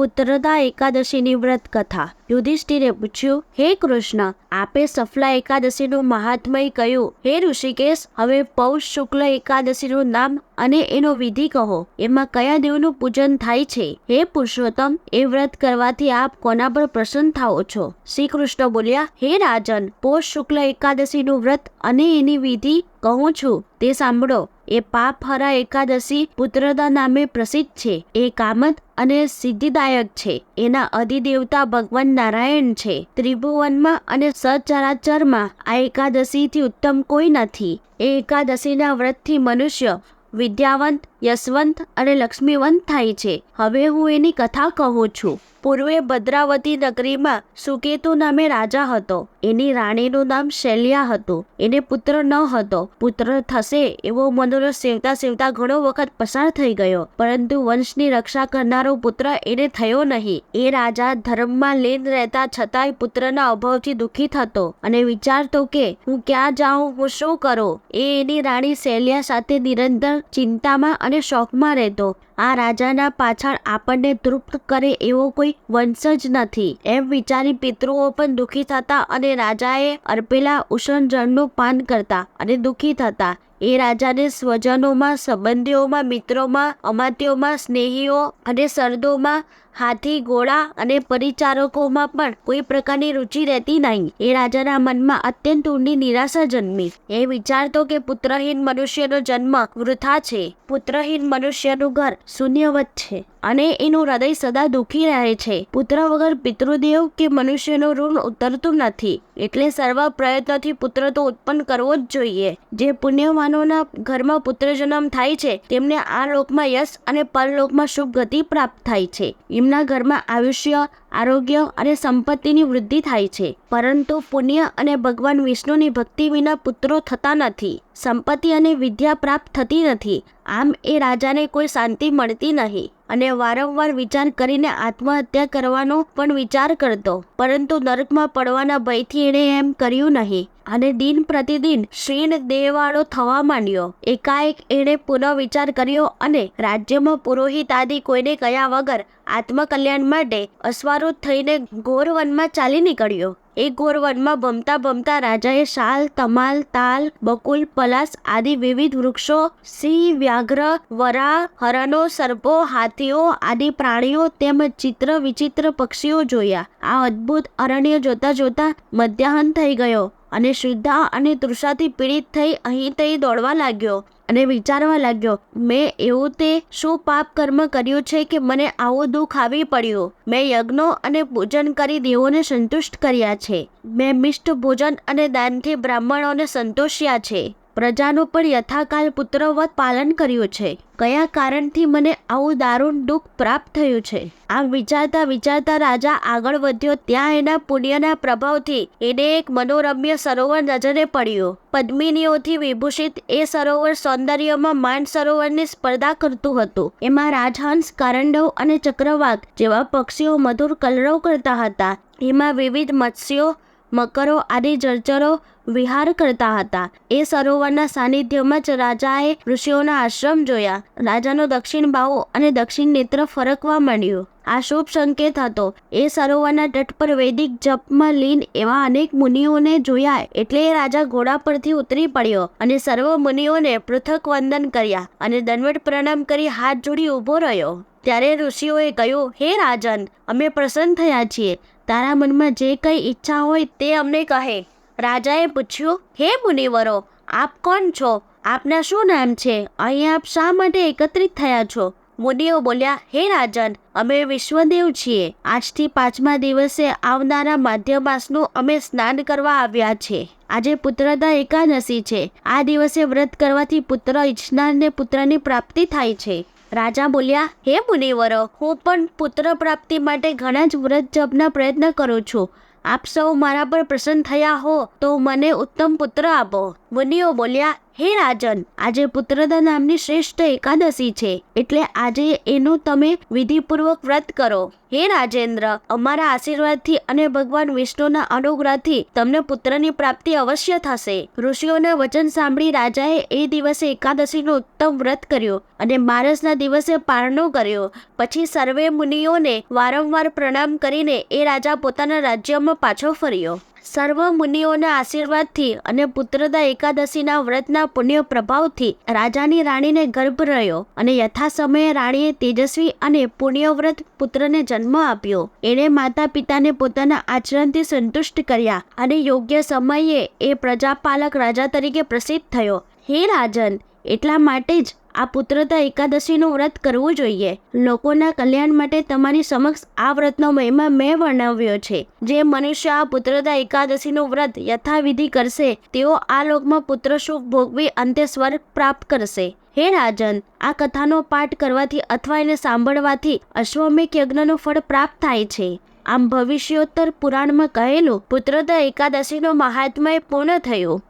પુત્રદા એકાદશીની વ્રત કથા યુધિષ્ઠિરે પૂછ્યું, હે કૃષ્ણ, આપે સફલા એકાદશીનું મહાત્મય કહ્યું? હે ઋષિકેશ, હવે પૌષ શુક્લ એકાદશીનું નામ અને એનો વિધિ કહો. એમાં કયા દેવનું પૂજન થાય છે? હે પુરુષોત્તમ, એ વ્રત કરવાથી આપ કોના પર પ્રસન્ન થાઓ છો? શ્રી કૃષ્ણ બોલ્યા, હે રાજન, પૌષ શુક્લ એકાદશીનું વ્રત અને એની વિધિ કહું છું. તે સાંભળો. એ પાપહરા એકાદશી પુત્રદા નામે પ્રસિદ્ધ છે. એ કામત અને સિદ્ધિદાયક છે. એના અધિદેવતા ભગવાન નારાયણ છે. ત્રિભુવનમાં અને સચરાચરમાં આ એકાદશીથી ઉત્તમ કોઈ નથી. એ એકાદશીના વ્રતથી મનુષ્ય વિદ્યાવંત યશવંત અને લક્ષ્મીવંત થાય છે. હવે હું એની કથા કહું છું. પૂર્વે ભદ્રાવતી નગરીમાં સુકેતુ નામે રાજા હતો. એની રાણીનું નામ શૈલ્યા હતું. એને પુત્ર ન હતો. પુત્ર થશે એવો મનોરથ સેવતા સેવતા ઘણો વખત પસાર થઈ ગયો. પરંતુ વંશની રક્ષા કરનારો પુત્ર એને થયો નહીં. એ રાજા ધર્મમાં લીન રહેતા છતાંય પુત્રના અભાવથી દુઃખી થતો અને વિચારતો કે, હું ક્યાં જાઉં? હું શું કરું? એ એની રાણી શૈલ્યા સાથે નિરંતર ચિંતામાં અને શોખમાં રહેતો. આ રાજાના પાછળ આપણને તૃપ્ત કરે એવો કોઈ વંશ જ નથી. એમ વિચારી પિતૃઓ પણ દુઃખી થતા અને રાજાએ અર્પેલા ઉષણ જળનું પાન કરતા અને દુઃખી થતા. એ રાજાને સ્વજનોમાં, સંબંધીઓમાં, મિત્રોમાં અમાત્યોમાં સ્નેહીઓ અને સરદોમાં હાથી, ઘોડા અને પરિચારકોમાં પણ કોઈ પ્રકારની રુચિ રહેતી નહીં. એ રાજાના મનમાં અત્યંત ઊંડી નિરાશા જન્મી. એ વિચારતો કે પુત્રહીન મનુષ્યનો જન્મ વૃથા છે. પુત્રહીન મનુષ્યનું ઘર શૂન્યવત છે. અને એનું હૃદય સદા દુઃખી રહે છે. પુત્ર વગર પિતૃદેવ કે મનુષ્યનું ઋણ ઉતરતું નથી. એટલે સર્વ પ્રયત્નથી પુત્ર તો ઉત્પન્ન કરવો જ જોઈએ. જે પુણ્યવાનોના ઘરમાં પુત્ર જન્મ થાય છે, તેમને આ લોકમાં યશ અને પરલોકમાં શુભ ગતિ પ્રાપ્ત થાય છે. એમના ઘરમાં આયુષ્ય, આરોગ્ય અને સંપત્તિની વૃદ્ધિ થાય છે. પરંતુ પુણ્ય અને ભગવાન વિષ્ણુની ભક્તિ વિના પુત્રો થતા નથી. સંપત્તિ અને વિદ્યા પ્રાપ્ત થતી નથી. આમ એ રાજાને કોઈ શાંતિ મળતી નહીં. અને વારંવાર વિચાર કરીને આત્મહત્યા કરવાનો પણ વિચાર કરતો. પરંતુ નરકમાં પડવાના ભયથી એણે એમ કર્યું નહીં. અને દિન પ્રતિદિન ક્ષીણ દેવાળો થવા માંડ્યો. એકાએક એણે પુનઃ વિચાર કર્યો અને રાજ્યમાં પુરોહિત આદિ કોઈને કયા વગર આત્મકલ્યાણ માટે અશ્વારૂઢ થઈને ગોરવનમાં ચાલી નીકળ્યો. એ ગોરવનમાં ભમતા ભમતા રાજાએ શાલ, તમાલ, તાલ, બકુલ, પલાસ આદિ વિવિધ વૃક્ષો, સિંહ, વ્યાઘ્ર, વરા, હરણો, સર્પો, હાથીઓ આદિ પ્રાણીઓ તેમજ ચિત્ર વિચિત્ર પક્ષીઓ જોયા. આ અદ્ભુત અરણ્ય જોતા જોતા મધ્યાહન થઈ ગયો. અને શ્રદ્ધા અને તૃષાથી પીડિત થઈ અહીં તહીં દોડવા લાગ્યો અને વિચારવા લાગ્યો, મેં એવું તે શું પાપ કર્મ કર્યું છે કે મને આવું દુઃખ આવી પડ્યું? મેં યજ્ઞો અને પૂજન કરી દેવોને સંતુષ્ટ કર્યા છે. મેં મિષ્ટ ભોજન અને દાનથી બ્રાહ્મણોને સંતોષ્યા છે. પ્રજાનું પણ યથાકાલ પુત્રવત પાલન કર્યું છે. કયા કારણથી મને આવું દારૂણ દુઃખ પ્રાપ્ત થયું છે? આમ વિચારતા વિચારતા રાજા આગળ વધ્યો. ત્યાં એના પુણ્યના પ્રભાવથી એને એક મનોરમ્ય સરોવર નજરે પડ્યું. પદ્મિનીઓથી વિભૂષિત એ સરોવર સૌંદર્યમાં માન સરોવરની સ્પર્ધા કરતું હતું. એમાં રાજહંસ, કારંડવ અને ચક્રવાક જેવા પક્ષીઓ મધુર કલરવ કરતા હતા. એમાં વિવિધ મત્સ્યો મકરો આદિ જળચરો વિહાર કરતા હતા. એ સરોવરના સાનિધ્યમાં જ રાજાએ ઋષિઓના આશ્રમ જોયા. રાજાનો દક્ષિણ બાહુ અને દક્ષિણ નેત્ર ફરકવા માંડ્યું. આ શુભ સંકેત હતો. એ સરોવરના તટ પર વૈદિક જપમાં લીન એવા અનેક મુનિઓને જોયા એટલે એ રાજા ઘોડા પરથી ઉતરી પડ્યો અને સર્વ મુનિઓને પૃથક વંદન કર્યા અને દંડવટ પ્રણામ કરી હાથ જોડી ઊભો રહ્યો. ત્યારે ઋષિઓએ કહ્યું, હે રાજન, અમે પ્રસન્ન થયા છીએ. તારા મનમાં જે કંઈ ઈચ્છા હોય તે અમને કહે. રાજાએ પૂછ્યું, હે મુનિવરો, આપ કોણ છો? આપના શું નામ છે? અહીં આપ શા માટે એકત્રિત થયા છો? મુનિઓ બોલ્યા, હે રાજન, અમે વિશ્વદેવ છીએ. આજથી પાંચમા દિવસે આવનારા માધ્ય માસનું અમે સ્નાન કરવા આવ્યા છે. આજે પુત્રદા એકાદશી છે. આ દિવસે વ્રત કરવાથી પુત્ર ઈચ્છનારને પુત્રની પ્રાપ્તિ થાય છે. રાજા બોલ્યા, હે મુનિવરો, હું પણ પુત્ર પ્રાપ્તિ માટે ઘણા જ વ્રત જપના પ્રયત્ન કરું છું. આપ સૌ મારા પર પ્રસન્ન થયા હો, તો મને ઉત્તમ પુત્ર આપો. મુનિઓ બોલ્યા હે રાજન, આજે પુત્રદા નામની શ્રેષ્ઠ એકાદશી છે, એટલે આજે એનું તમે વિધિપૂર્વક વ્રત કરો. હે રાજેન્દ્ર, અમારા આશીર્વાદથી અને ભગવાન વિષ્ણુના અનુગ્રહથી તમને પુત્રની પ્રાપ્તિ અવશ્ય થશે. ઋષિઓના વચન સાંભળી રાજાએ એ દિવસે એકાદશીનું ઉત્તમ વ્રત કર્યું અને મારસના દિવસે પારણો કર્યો. પછી સર્વે મુનિઓને વારંવાર પ્રણામ કરીને એ રાજા પોતાના રાજ્યમાં પાછો ફર્યો. સર્વ મુનિઓના આશીર્વાદથી અને પુત્રદા એકાદશીના વ્રતના પુણ્ય પ્રભાવથી રાજાની રાણીને ગર્ભ રહ્યો અને યથા સમયે રાણીએ તેજસ્વી અને પુણ્યવ્રત પુત્રને જન્મ આપ્યો. એણે માતા પિતાને પોતાના આચરણથી સંતુષ્ટ કર્યા અને યોગ્ય સમયે એ પ્રજાપાલક રાજા તરીકે પ્રસિદ્ધ થયો. હે રાજન, એટલા માટે જ આ પુત્રતા એકાદશીનું વ્રત કરવું જોઈએ. લોકોના કલ્યાણ માટે તમારી સમક્ષ આ વ્રતનો મહિમા મેં વર્ણવ્યો છે. જે મનુષ્ય આ પુત્રતા એકાદશીનું વ્રત યથાવિધિ કરશે, તેઓ આ લોકમાં પુત્ર સુખ ભોગવી અંતે સ્વર્ગ પ્રાપ્ત કરશે. હે રાજન, આ કથાનો પાઠ કરવાથી અથવા એને સાંભળવાથી અશ્વમેઘ યજ્ઞનું ફળ પ્રાપ્ત થાય છે. આમ ભવિષ્યોત્તર પુરાણમાં કહેલું પુત્રતા એકાદશીનો મહાત્મય પૂર્ણ થયું.